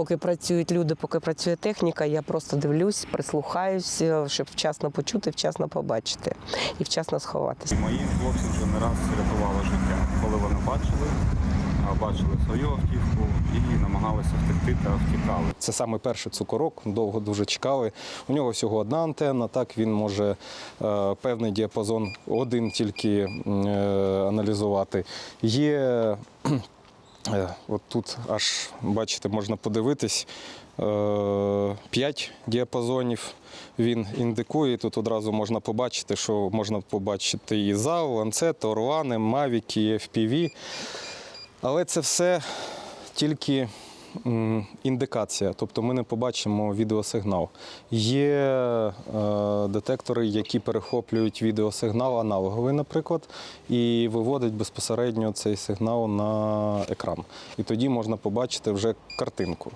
поки працюють люди, поки працює техніка, я просто дивлюсь, прислухаюсь, е, щоб вчасно почути, вчасно побачити і вчасно сховатися. Мої хлопці вже не раз рятували життя, коли вони бачили, бачили свою автівку і намагалися втекти та втікали. Це саме перший цукорок, довго дуже чекали. У нього всього одна антенна, так він може е, певний діапазон один тільки е, аналізувати. Є е, от тут аж бачите, можна подивитись. е, П'ять діапазонів він індикує. Тут одразу можна побачити, що можна побачити і ЗАУ, ланцет, Орлани, Мавіки, FPV. Але це все тільки індикація, тобто ми не побачимо відеосигнал. Є е, детектори, які перехоплюють відеосигнал, аналоговий, наприклад, і виводять безпосередньо цей сигнал на екран. І тоді можна побачити вже картинку.